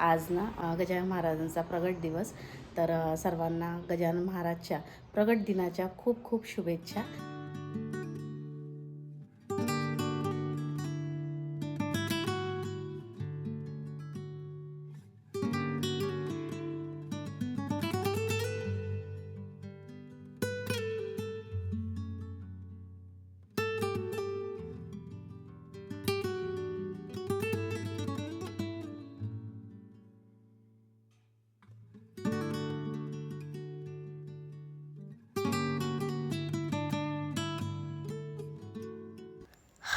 आज ना गजानन महाराजांचा प्रगट दिवस. तर सर्वांना गजानन महाराजच्या प्रगट दिनाच्या खूप खूप शुभेच्छा.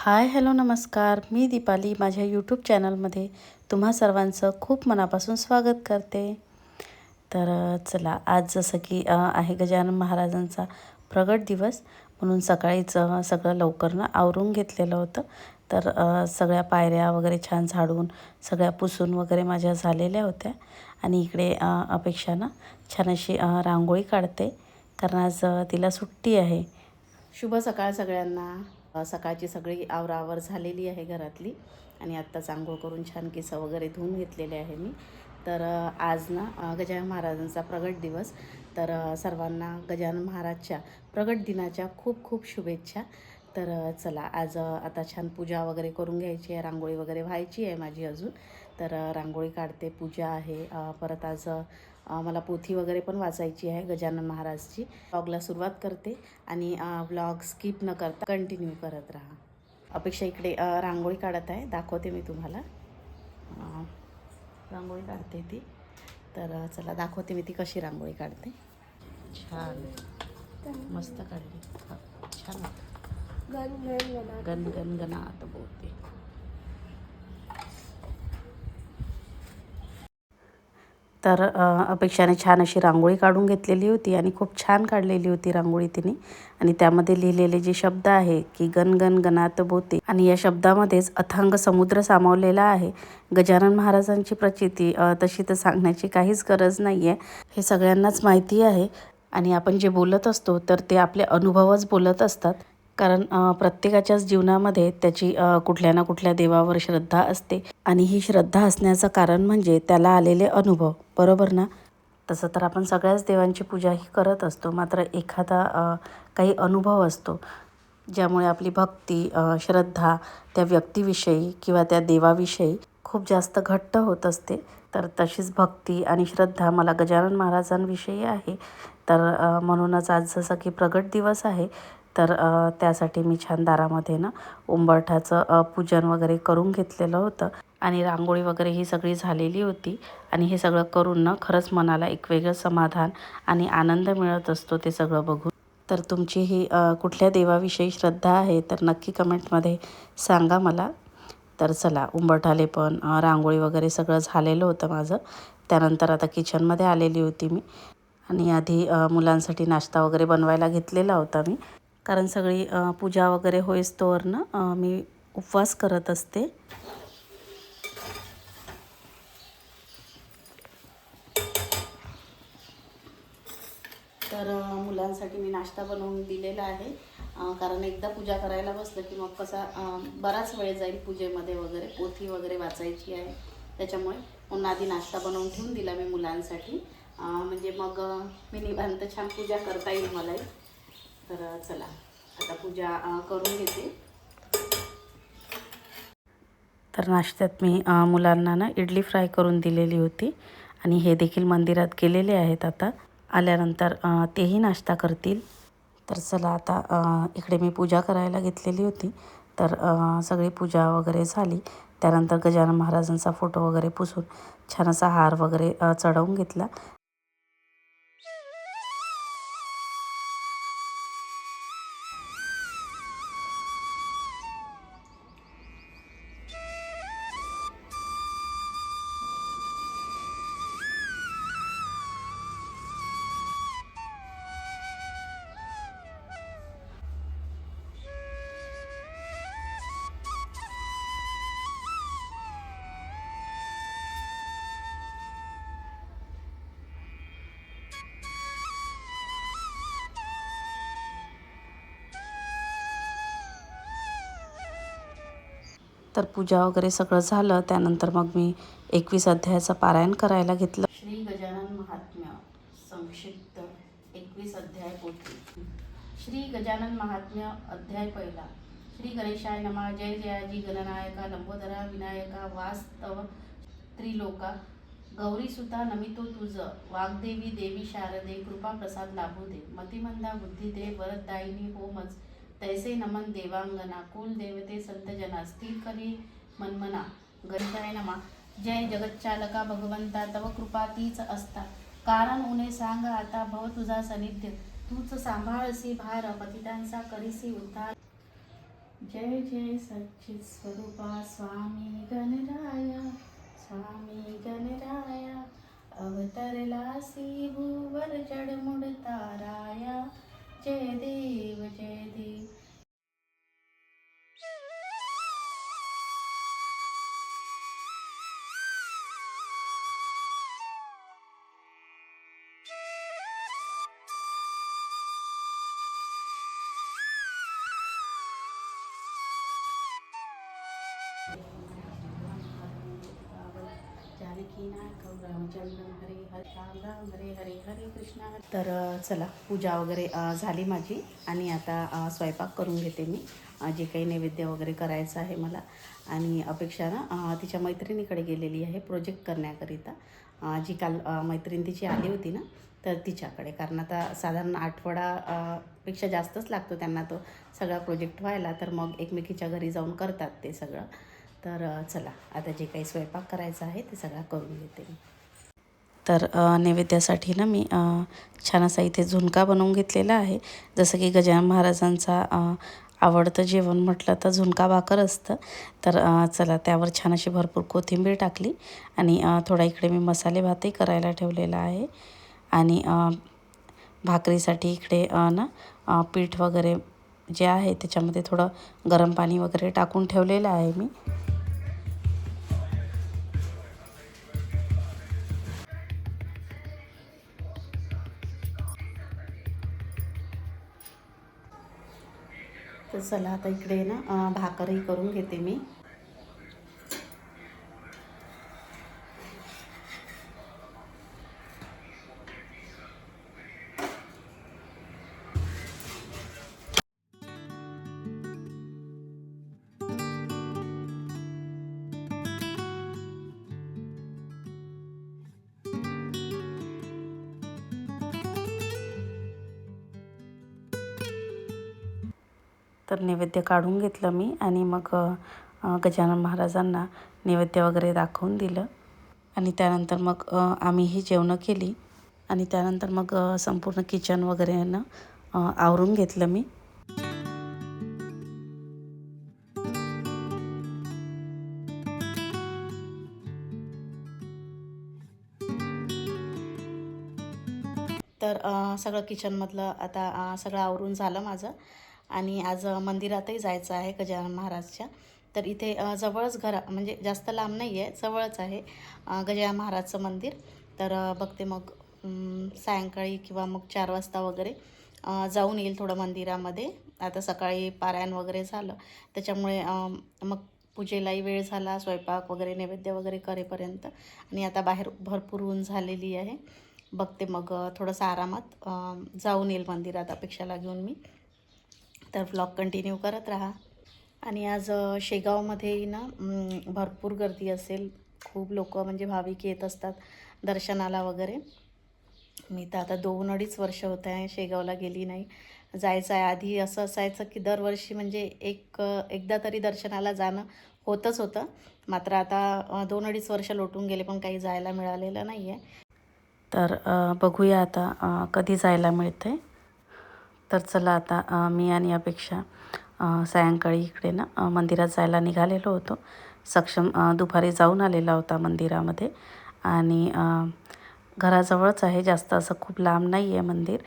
हाय हॅलो नमस्कार. मी दीपाली माझ्या यूट्यूब चॅनलमध्ये तुम्हा सर्वांचं खूप मनापासून स्वागत करते. तर चला आज जसं की आहे गजानन महाराजांचा प्रगट दिवस. म्हणून सकाळीच सगळं लवकरनं आवरून घेतलेलं होतं. तर सगळ्या पायऱ्या वगैरे छान झाडून सगळ्या पुसून वगैरे माझ्या झालेल्या होत्या. आणि इकडे अपेक्षानं अपेक्षा ना छान अशी रांगोळी काढते. कारण आज तिला सुट्टी आहे. शुभ सकाळ सगळ्यांना. सकाळची सगळी आवरावर झालेली आहे घरातली. आणि आत्ताच आंघोळ करून छान केसं वगैरे धुवून घेतलेले आहे मी. तर आज ना गजानन महाराजांचा प्रगट दिवस. तर सर्वांना गजानन महाराजच्या प्रगट दिनाच्या खूप खूप शुभेच्छा. तर चला आज आता छान पूजा वगैरे करून घ्यायची आहे. रांगोळी वगैरे व्हायची आहे माझी अजून. तर रांगोळी काढते पूजा आहे. परत आज मला पोथी वगैरे पण वाचायची आहे गजानन महाराजची. ब्लॉगला सुरुवात करते आणि ब्लॉग स्किप न करता कंटिन्यू करत राहा. अपेक्षा इकडे रांगोळी काढत आहे. दाखवते मी तुम्हाला. रांगोळी काढते ती. तर चला दाखवते मी ती कशी रांगोळी काढते. छान. मस्त काढली. छान. गण गण गणा गण गण गणात बोलते. तर अपेक्षाने छान अशी रांगोळी काढून घेतलेली होती आणि खूप छान काढलेली होती रांगोळी तिने. आणि त्यामध्ये लिहिलेले जे शब्द आहे की गण गण गणात बोते. आणि या शब्दामध्येच अथांग समुद्र सामावलेला आहे. गजानन महाराजांची प्रचिती तशी तर सांगण्याची काहीच गरज नाही आहे हे सगळ्यांनाच माहिती आहे. आणि आपण जे बोलत असतो तर ते आपले अनुभवच बोलत असतात. कारण प्रत्येकाच्याच जीवनामध्ये त्याची कुठल्या ना कुठल्या देवावर श्रद्धा असते. आणि ही श्रद्धा असण्याचं कारण म्हणजे त्याला आलेले अनुभव. बरोबर ना? तसं तर आपण सगळ्याच देवांची पूजा ही करत असतो. मात्र एखादा काही अनुभव असतो ज्यामुळे आपली भक्ती श्रद्धा त्या व्यक्तीविषयी किंवा त्या देवाविषयी खूप जास्त घट्ट होत असते. तर तशीच भक्ती आणि श्रद्धा मला गजानन महाराजांविषयी आहे. तर म्हणूनच आज जसं की प्रगट दिवस आहे तर त्यासाठी मी छान दारामध्ये ना उंबरठाचं पूजन वगैरे करून घेतलेलं होतं. आणि रांगोळी वगैरे ही सगळी झालेली होती. आणि हे सगळं करून ना खरंच मनाला एक वेगळं समाधान आणि आनंद मिळत असतो ते सगळं बघून. तर तुमची ही कुठल्या देवाविषयी श्रद्धा आहे तर नक्की कमेंटमध्ये सांगा मला. तर चला उंबरठाले पण रांगोळी वगैरे सगळं झालेलं होतं माझं. त्यानंतर आता किचनमध्ये आलेली होती मी. आणि आधी मुलांसाठी नाश्ता वगैरे बनवायला घेतलेला होता मी. कारण सगळी पूजा वगैरे होईस तोवरनं मी उपवास करत असते. तर मुलांसाठी मी नाश्ता बनवून दिलेला आहे. कारण एकदा पूजा करायला बसलं की मग कसा बराच वेळ जाईल पूजेमध्ये वगैरे पोथी वगैरे वाचायची आहे. त्याच्यामुळे म्हणून आधी नाश्ता बनवून ठेवून दिला मी मुलांसाठी. म्हणजे मग मी निवांत छान पूजा करता येईल मलाही. तर चला आता पूजा करून घेते. तर नाश्त्यात मी मुलांना ना इडली फ्राय करून दिलेली होती आणि हे देखील मंदिरात गेलेले आहेत आता. आल्यानंतर तेही नाश्ता करतील. तर चला आता इकडे मी पूजा करायला घेतलेली होती. तर सगळी पूजा वगैरे झाली. त्यानंतर गजानन महाराजांचा फोटो वगैरे पुसून छान असा हार वगैरे चढवून घेतला. तर पूजा वगैरे सगळं झालं. त्यानंतर मग मी एकवीस अध्यायाचं पारायण करायला घेतलं. श्री गजानन महात्म्य संक्षिप्त एकवीस अध्याय पोथी. श्री गजानन महात्म्य अध्याय पहिला. श्री गणेशाय नमा. जय जयाजी गणनायका लंबोदरा विनायका वास्तव त्रिलोका. गौरीसुता नमितो तुझ. वाग्देवी देवी शारदे कृपा प्रसाद लाभू दे. मतिमंदा बुद्धी दे वरदायिनी होमच तैसे नमन देवांगना कुल देवते संत जना स्थिर करी मनमना गणेशाय नमा। जय जगच्चालका भगवंता तव कृपा तीच असता। कारण उने सांग आता भव तुझा सनिध्य। तूच सांभाळसी भार पतितांचा करीसी उद्धार। जय जय सच्चित स्वरूपा स्वामी गणराया स्वामी गणराया। अवतरलासी भूवर जडमुड ताराया। जय देव जय देव तर चला पूजा वगैरे झाली माझी आणि आता स्वयंपाक करून घेते मी. जे काही नैवेद्य वगैरे करायचं आहे मला आणि अपेक्षा ना तिच्या मैत्रिणीकडे गेलेली आहे प्रोजेक्ट करण्याकरिता. जी काल मैत्रीण तिची आली होती ना तर तिच्याकडे. कारण आता साधारण आठवडा पेक्षा जास्तच लागतो त्यांना तो सगळा प्रोजेक्ट व्हायला. तर मग एकमेकीच्या घरी जाऊन करतात ते सगळं. तर चला आता जे काही स्वयंपाक करायचा आहे ते सगळा करून घेते मी. तर नैवेद्यासाठी ना मी छान असा इथे झुणका बनवून घेतलेला आहे. जसं की गजानन महाराजांचा आवडतं जेवण म्हटलं तर झुणका भाकर असतं. तर चला त्यावर छान अशी भरपूर कोथिंबीर टाकली आणि थोडा इकडे मी मसाले भातही करायला ठेवलेला आहे. आणि भाकरीसाठी इकडे ना पीठ वगैरे जे आहे त्याच्यामध्ये थोडं गरम पाणी वगैरे टाकून ठेवलेलं आहे मी. तर चला आता इकडे ना भाकरही करून घेते मी. तर नैवेद्य काढून घेतलं मी आणि मग गजानन महाराजांना नैवेद्य वगैरे दाखवून दिलं. आणि त्यानंतर मग आम्ही ही जेवणं केली. आणि त्यानंतर मग संपूर्ण किचन वगैरे ना आवरून घेतलं मी. तर सगळं किचनमधलं आता सगळं आवरून झालं माझं. आणि आज मंदिरातही जायचं आहे गजानन महाराजच्या. तर इथे जवळच घरा म्हणजे जास्त लांब नाही आहे जवळच आहे गजानन महाराजचं मंदिर. तर बघते मग सायंकाळी किंवा मग चार वाजता वगैरे जाऊन येईल थोडं मंदिरामध्ये. आता सकाळी पारायण वगैरे झालं. त्याच्यामुळे मग पूजेलाही वेळ झाला स्वयंपाक वगैरे नैवेद्य वगैरे करेपर्यंत. आणि आता बाहेर भरपूर ऊन झालेली आहे. बघते मग थोडंसं आरामात जाऊन येईल मंदिरात अपेक्षाला घेऊन मी. तर ब्लॉग कंटिन्यू करत राहा. आणि आज शेगावमध्ये ना भरपूर गर्दी असेल. खूप लोक म्हणजे भाविक येत असतात दर्शनाला वगैरे. मी तर आता दोन अडीच वर्ष होत आहे शेगावला गेली नाही. जायचं आहे आधी असं असायचं की दरवर्षी म्हणजे एक एकदा तरी दर्शनाला जाणं होतंच होतं. मात्र आता दोन अडीच वर्ष लोटून गेले पण काही जायला मिळालेलं नाही आहे तर बघूया आता कधी जायला मिळते तर चला आता मी आणि अपेक्षा सायंकाळी इकडे ना मंदिरात जायला निघालेलो होतो. सक्षम दुपारी जाऊन आलेला होता मंदिरामध्ये. आणि घराजवळच आहे जास्त असं खूप लांब नाही आहे मंदिर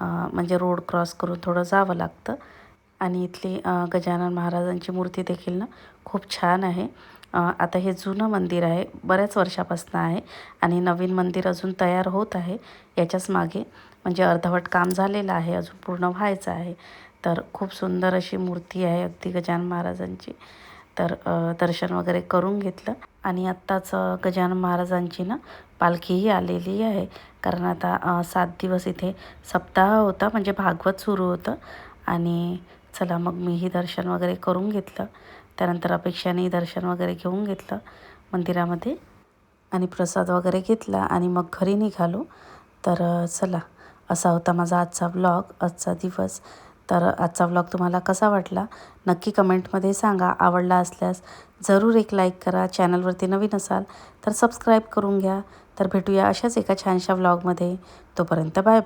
म्हणजे रोड क्रॉस करून थोडं जावं लागतं. आणि इथली गजानन महाराजांची मूर्ती देखील ना खूप छान आहे. आता हे जुनं मंदिर आहे बऱ्याच वर्षापासून आहे. आणि नवीन मंदिर अजून तयार होत आहे याच्याच मागे. म्हणजे अर्धवट काम झालेलं आहे अजून पूर्ण व्हायचं आहे. तर खूप सुंदर अशी मूर्ती आहे अगदी गजानन महाराजांची. तर दर्शन वगैरे करून घेतलं. आणि आत्ताच गजानन महाराजांची ना पालखीही आलेली आहे. कारण आता सात दिवस इथे सप्ताह होता म्हणजे भागवत सुरू होतं. आणि चला मग मीही दर्शन वगैरे करून घेतलं. त्यानंतर अपेक्षाने दर्शन वगैरे घेऊन घेतलं मंदिरामध्ये. आणि प्रसाद वगैरे घेतला आणि मग घरी निघालो. तर चला. असा होता माझा आजचा व्लॉग आजचा दिवस. तर आजचा व्लॉग तुम्हाला कसा वाटला? नक्की कमेंटमध्ये सांगा. आवडला असल्यास जरूर एक लाईक करा. चॅनलवरती नवीन असाल तर सबस्क्राईब करून घ्या. तर भेटूया अशाच एका छानशा व्लॉगमध्ये तोपर्यंत बाय बाय